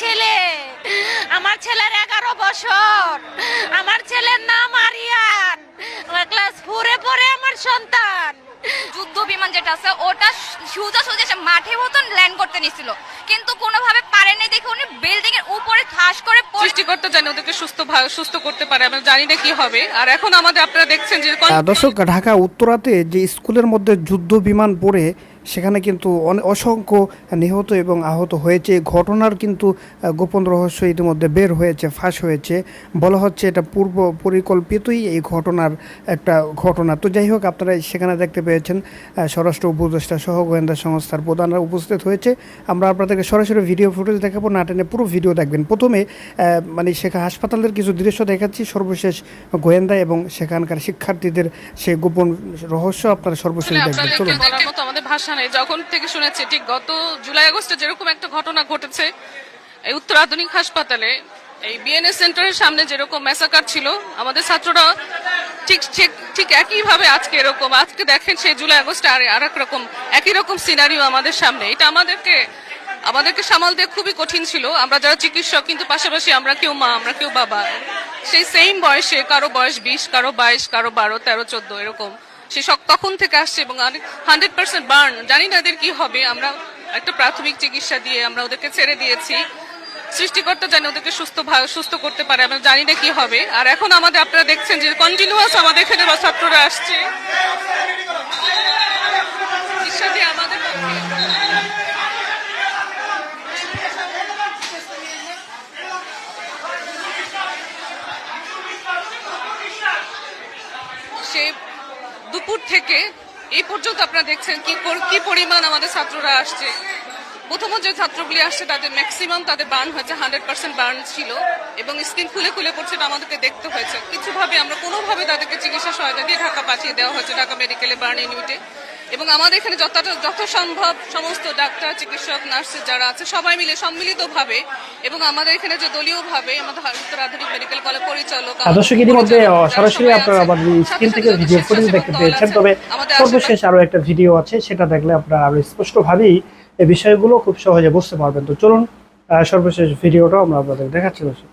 ছেলে। আমার ছেলের এগারো বছর। আমার ছেলের নাম আরিয়ান। ক্লাস ফোরে পড়ে আমার সন্তান। যুদ্ধ বিমান যেটা আছে ওটা সোজা সোজা সে মাঠে মতন ল্যান্ড করতে নিছিল। কিন্তু কোনোভাবে পারেনি দেখে উনি বিল্ডিং এর উপরে ঠাস করে পড়ে সৃষ্টিকর্তা জানে ওদেরকে সুস্থ সুস্থ করতে পারে আমরা জানি না কি হবে। আর এখন আমাদের আপনারা দেখছেন যে দর্শক ঢাকা উত্তরাতে যে স্কুলের মধ্যে যুদ্ধ বিমান পড়ে সেখানে কিন্তু অসংখ্য নিহত এবং আহত হয়েছে। ঘটনার কিন্তু গোপন রহস্য ইতিমধ্যে বের হয়েছে ফাঁস হয়েছে। বলা হচ্ছে এটা পূর্ব পরিকল্পিতই এই ঘটনার একটা ঘটনা। তো যাই হোক আপনারা সেখানে দেখতে পেয়েছেন স্বরাষ্ট্র উপদেষ্টা সহ গোয়েন্দা সংস্থার প্রধানরা উপস্থিত হয়েছে। আমরা আপনাদেরকে সরাসরি ভিডিও ফুটেজ দেখাবো না টেনে পুরো ভিডিও দেখবেন। প্রথমে মানে সেখানে হাসপাতালের কিছু দৃশ্য দেখাচ্ছি। সর্বশেষ গোয়েন্দা এবং সেখানকার শিক্ষার্থীদের সেই গোপন রহস্য আপনারা সর্বশেষ দেখবেন। চলুন। আমাদের ভাষা নেই যখন থেকে শুনেছি, ঠিক গত জুলাই, আগস্টে যেরকম একটা ঘটনা ঘটেছে, এই উত্তর আধুনিক হাসপাতালে, এই বিএনএস সেন্টারের সামনে যেরকম ম্যাসাকার ছিল, আমাদের ছাত্ররা ঠিক ঠিক ঠিক একইভাবে আজকে এরকম, আজকে দেখেন সেই জুলাই, আগস্টে আর আর এক রকম, একই রকম সিনারিও আমাদের সামনে। এটা আমাদেরকে আমাদেরকে সামাল দিয়ে খুবই কঠিন ছিল। আমরা যারা চিকিৎসক, কিন্তু পাশাপাশি আমরা কেউ মা, আমরা কেউ বাবা, সেই সেম বয়সে, কারও বয়স বিশ, কারও বাইশ, কারও বারো, তেরো, চোদ্দ, এরকম। সে তখন থেকে আসছে এবং হান্ড্রেড পার্সেন্ট বার্ন। জানি না এদের কি হবে। আমরা একটা প্রাথমিক চিকিৎসা দিয়ে আমরা ওদেরকে ছেড়ে দিয়েছি। সৃষ্টিকর্তা জানি ওদেরকে সুস্থ সুস্থ করতে পারে। আমরা জানি না কি হবে। আর এখন আমাদের আপনারা দেখছেন যে কন্টিনিউয়াস আমাদের এখানে ছাত্ররা আসছে চিকিৎসা দিয়ে আমাদের পক্ষে সে দুপুর থেকে এই পর্যন্ত আপনারা দেখছেন, কি কি পরিমাণ আমাদের ছাত্ররা আসছে। প্রথমত যে ছাত্রগুলি আসছে, তাদের ম্যাক্সিমাম তাদের বার্ন হয়েছে হান্ড্রেড পার্সেন্ট বার্ন ছিল এবং স্কিন খুলে খুলে পড়ছে আমাদেরকে দেখতে হয়েছে। কিছুভাবে আমরা কোনোভাবে তাদেরকে চিকিৎসা সহায়তা দিয়ে ঢাকা পাঠিয়ে দেওয়া হয়েছে, ঢাকা মেডিকেলে বার্ন ইউনিটে এবং আমাদের এখানে যতটা যত সম্ভব সমস্ত ডাক্তার চিকিৎসক নার্স যারা আছে সবাই মিলে সম্মিলিতভাবে এবং আমাদের এখানে যে দলীয়ভাবে আমাদের উত্তর আধুনিক মেডিকেল কলেজ পরিচালক দর্শক ইতিমধ্যে সরাসরি আপনারা আমাদের স্ক্রিন থেকে ভিডিও ফুটেজ দেখতে পেয়েছেন। তবে সর্বশেষ আরও একটা ভিডিও আছে সেটা দেখলে আপনারা আরও স্পষ্টভাবেই এই বিষয়গুলো খুব সহজে বুঝতে পারবেন। তো চলুন সর্বশেষ ভিডিওটা আমরা আপনাদের দেখাচ্ছি। দর্শক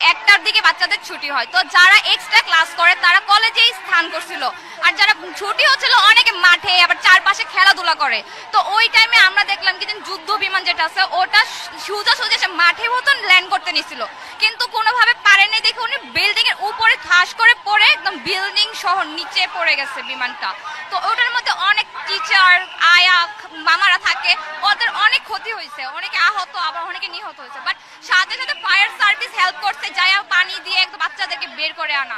একটার দিকে বাচ্চাদের ছুটি হয়। তো যারা এক্সট্রা ক্লাস করে, তারা কলেজেই স্থান করছিল। আর যারা ছুটি হচ্ছিল, অনেকে মাঠে, আবার চারপাশে খেলাধুলা করে। তো ওই টাইমে আমরা দেখলাম কি যুদ্ধ বিমান যেটা আছে, ওটা সোজা সোজা সে মাঠে মতন ল্যান্ড করতে নিছিল। কিন্তু কোনোভাবে পারেনি দেখে উনি বিল্ডিং এর উপরে ঠাস করে পড়ে একদম বিল্ডিং সহ নিচে পড়ে গেছে বিমানটা। তো ওটার মধ্যে অনেক টিচার আয়া মামারা থাকে, ওদের অনেক ক্ষতি হয়েছে। অনেকে আহত, আবার অনেকে নিহত হয়েছে। বাট সাথে সাথে ফায়ার সার্ভিস হেল্প করছে যাই পানি দিয়ে একদম বাচ্চাদেরকে বের করে আনা।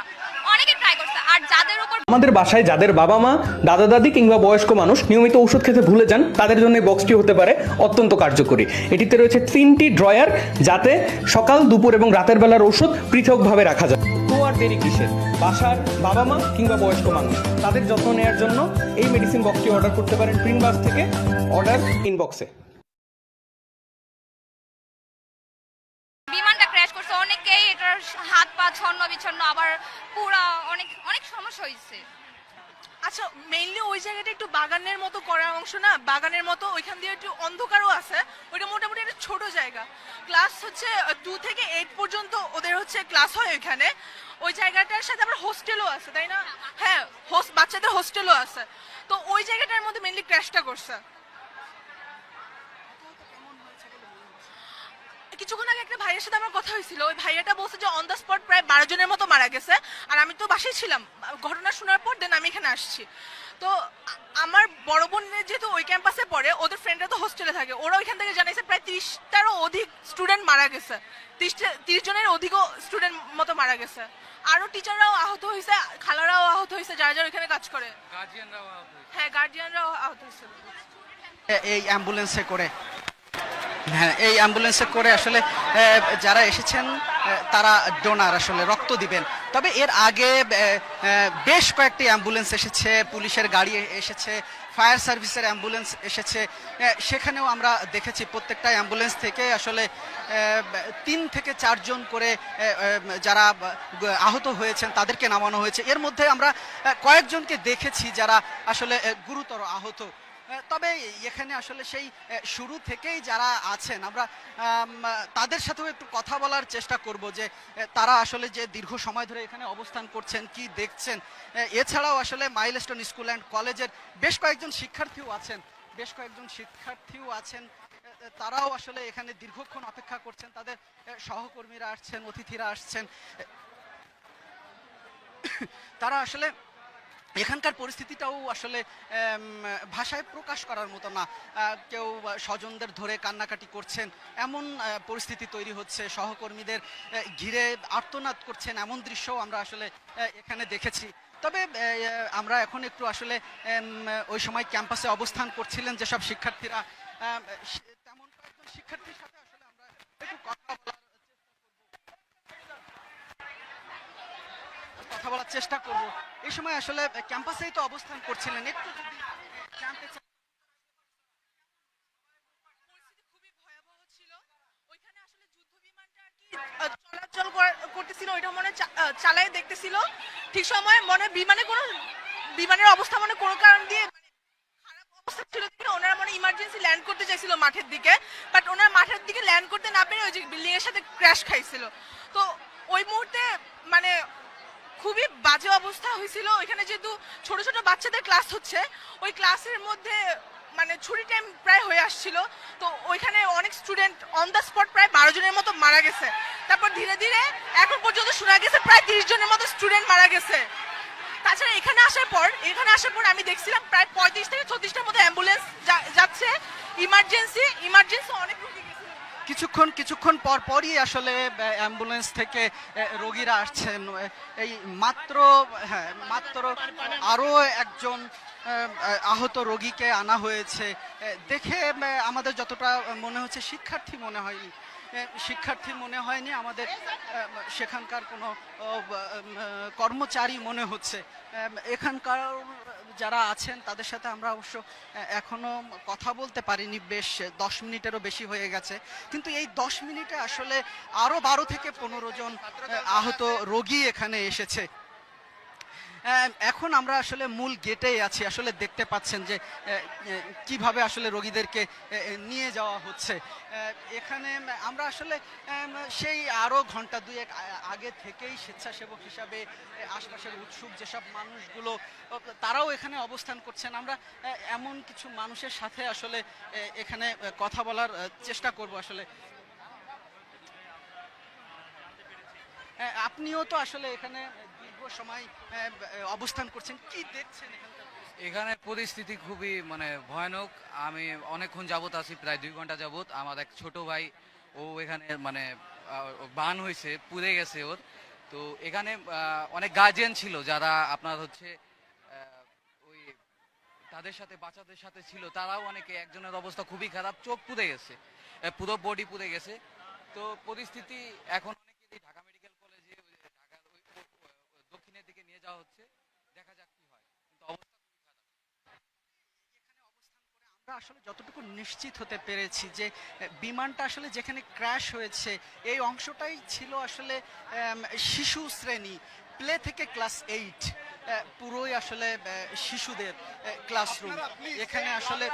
অনেকে ট্রাই করছে, আর যাদের উপর আমাদের বাসায় যাদের বাবা মা, দাদা দাদি কিংবা বয়স্ক মানুষ নিয়মিত ওষুধ খেতে ভুলে যান, তাদের জন্য এই বক্সটি হতে পারে অত্যন্ত কার্যকরী। এটিতে রয়েছে তিনটি ড্রয়ার যাতে সকাল, দুপুর এবং রাতের বেলার ওষুধ পৃথকভাবে রাখা যায়। তো আর দেরি কিসের? বাসার বাবা মা কিংবা বয়স্ক মানুষ, তাদের যত্ন নেওয়ার জন্য এই মেডিসিন বক্সটি অর্ডার করতে পারেন প্রিন্ট বাস থেকে অর্ডার ইনবক্সে বিমানটা ক্র্যাশ করছে অনেকেই এটার হাত পা ছন্ন বিছন্ন আবার পুরা অনেক অনেক সমস্যা হয়েছে। আচ্ছা মেইনলি ওই জায়গাটা একটু বাগানের মতো করা অংশ না? বাগানের মতো ওইখান দিয়ে একটু অন্ধকারও আছে। ওইটা মোটামুটি একটা ছোট জায়গা। ক্লাস হচ্ছে টু থেকে এইট পর্যন্ত ওদের হচ্ছে ক্লাস হয় ওইখানে। ওই জায়গাটার সাথে আবার হোস্টেলও আছে তাই না? হ্যাঁ হোস্ট বাচ্চাদের হোস্টেলও আছে। তো ওই জায়গাটার মধ্যে মেইনলি ক্র্যাশটা করছে। কিছুক্ষণ আগে একটা ভাইয়ের সাথে আমার কথা হয়েছিল। ওই ভাইয়াটা বলছে যে অন দ্য স্পট প্রায় বারো জনের মতো মারা গেছে। আর আমি তো বাসায় ছিলাম। ঘটনা শোনার পর দেন আমি এখানে আসছি। তো আমার বড় বোনের যেহেতু ওই ক্যাম্পাসে পড়ে ওদের ফ্রেন্ডরা তো হোস্টেলে থাকে। ওরা ওইখান থেকে জানাইছে প্রায় তিরিশটারও অধিক স্টুডেন্ট মারা গেছে। তিরিশটা তিরিশ জনের অধিকও স্টুডেন্ট মতো মারা গেছে। আরও টিচাররাও আহত হয়েছে খালারাও আহত হয়েছে যারা যারা ওইখানে কাজ করে। হ্যাঁ গার্জিয়ানরাও আহত হয়েছে। এই অ্যাম্বুলেন্সে করে। হ্যাঁ এই অ্যাম্বুলেন্সে করে আসলে যারা এসেছেন তারা ডোনার আসলে রক্ত দিবেন। তবে এর আগে বেশ কয়েকটি অ্যাম্বুলেন্স এসেছে পুলিশের গাড়ি এসেছে ফায়ার সার্ভিসের অ্যাম্বুলেন্স এসেছে সেখানেও আমরা দেখেছি প্রত্যেকটা অ্যাম্বুলেন্স থেকে আসলে তিন থেকে চারজন করে যারা আহত হয়েছেন তাদেরকে নামানো হয়েছে। এর মধ্যে আমরা কয়েকজনকে দেখেছি যারা আসলে গুরুতর আহত। আহ, তবে এখানে আসলে সেই শুরু থেকেই যারা আছেন, আমরা তাদের সাথেও একটু কথা বলার চেষ্টা করব যে তারা আসলে যে দীর্ঘ সময় ধরে এখানে অবস্থান করছেন, কি দেখছেন। এছাড়াও আসলে মাইলস্টোন স্কুল অ্যান্ড কলেজের বেশ কয়েকজন শিক্ষার্থীও আছেন, বেশ কয়েকজন শিক্ষার্থীও আছেন তারাও আসলে এখানে দীর্ঘক্ষণ অপেক্ষা করছেন, তাদের সহকর্মীরা আসছেন, অতিথিরা আসছেন। তারা আসলে এখানকার পরিস্থিতিটাও আসলে ভাষায় প্রকাশ করার মতো না। কেউ স্বজনদের ধরে কান্নাকাটি করছেন, এমন পরিস্থিতি তৈরি হচ্ছে, সহকর্মীদের ঘিরে আর্তনাদ করছেন, এমন দৃশ্যও আমরা আসলে এখানে দেখেছি। তবে আমরা এখন একটু আসলে ওই সময় ক্যাম্পাসে অবস্থান করছিলেন যেসব শিক্ষার্থীরা তেমন কয়েকজন শিক্ষার্থীর সাথে আসলে আমরা একটু কথা বলার কথা বলার চেষ্টা করব। এই সময় আসলে ক্যাম্পাসেই তো অবস্থান করছিলেন। একটু চলাচল করতেছিল ওইটা মনে চা- আহ, চালায় দেখতেছিল। ঠিক সময় মনে বিমানে কোনো বিমানের অবস্থা মনে কোনো কারণ দিয়ে মানে ছিল মানে ইমার্জেন্সি ল্যান্ড করতে মাঠের দিকে। বাট মাঠের দিকে ল্যান্ড করতে না পেরে ওই যে বিল্ডিং এর সাথে ক্র্যাশ খাইছিল। তো ওই মুহূর্তে মানে খুবই বাজে অবস্থা হয়েছিল। ওইখানে যেহেতু ছোট ছোট বাচ্চাদের ক্লাস হচ্ছে, ওই ক্লাসের মধ্যে মানে ছুটি টাইম প্রায় হয়ে আসছিল। তো ওইখানে অনেক স্টুডেন্ট অন দ্য স্পট প্রায় বারো জনের মতো মারা গেছে। তারপর ধীরে ধীরে এখন পর্যন্ত শোনা গেছে প্রায় তিরিশ জনের মতো স্টুডেন্ট মারা গেছে। তাছাড়া এখানে আসার পর, এখানে আসার পর আমি দেখছিলাম প্রায় পঁয়ত্রিশ থেকে ছত্রিশটার মতো অ্যাম্বুলেন্স যাচ্ছে ইমার্জেন্সি ইমার্জেন্সি অনেক রোগী গেছিল কিছুক্ষণ কিছুক্ষণ পর পরই আসলে অ্যাম্বুলেন্স থেকে রোগীরা আসছেন। এই মাত্র হ্যাঁ মাত্র আরও একজন আহ, আহ, আহত রোগীকে আনা হয়েছে। দেখে আমাদের যতটা মনে হচ্ছে শিক্ষার্থী মনে আহ, শিক্ষার্থী মনে হয়নি আমাদের সেখানকার কোনো কর্মচারী মনে হচ্ছে। এখানকার যারা আছেন তাদের সাথে আমরা অবশ্য আহ, এখনও কথা বলতে পারিনি বেশ দশ মিনিটেরও বেশি হয়ে গেছে। কিন্তু এই দশ মিনিটে আসলে আরও বারো থেকে পনেরো জন আহত রোগী এখানে এসেছে। এখন আমরা আসলে মূল গেটেই আছি। আসলে দেখতে পাচ্ছেন যে কীভাবে আসলে রোগীদেরকে নিয়ে যাওয়া হচ্ছে। এখানে আমরা আসলে সেই আরও ঘণ্টা দুয়েক আগে থেকেই স্বেচ্ছাসেবক হিসাবে আশপাশের উৎসুক যেসব মানুষগুলো তারাও এখানে অবস্থান করছেন। আমরা এমন কিছু মানুষের সাথে আসলে এখানে কথা বলার চেষ্টা করব আসলে। আপনিও তো আসলে এখানে সময় অবস্থান করছেন। কি দেখছেন এখানে পরিস্থিতি খুবই মানে ভয়ানক। আমি অনেকক্ষণ যাবত আছি, প্রায় দুই ঘণ্টা যাবত আমার এক ছোট ভাই, ও এখানে মানে বান হয়েছে, পুড়ে গেছে ওর। তো এখানে অনেক গার্জিয়ান ছিল যারা আপনার হচ্ছে ওই তাদের সাথে, বাচ্চাদের সাথে ছিল। তারাও অনেকে, একজনের অবস্থা খুবই খারাপ। চোখ পুড়ে গেছে। পুরো বডি পুড়ে গেছে। তো পরিস্থিতি এখন ঢাকা মেডিকেল কলেজে ওই যে ঢাকার ওই ও- ও- যাওয়া হচ্ছে দেখা যাক কি হয়। কিন্তু অবস্থা খুবই খারাপ। এখানে অবস্থান করে আমরা আসলে যতটুকু নিশ্চিত হতে পেরেছি যে বিমানটা আসলে যেখানে ক্র্যাশ হয়েছে এই অংশটাই ছিল আসলে শিশু শ্রেণি প্লে থেকে ক্লাস এইট পুরোই আসলে শিশুদের ক্লাসরুম এখানে আসলে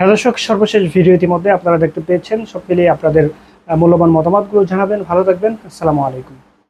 হ্যাঁ দর্শক সর্বশেষ ভিডিও ইতিমধ্যে আপনারা দেখতে পেয়েছেন। সব মিলিয়ে আপনাদের মূল্যবান মতামতগুলো জানাবেন। ভালো থাকবেন। আসসালামু আলাইকুম।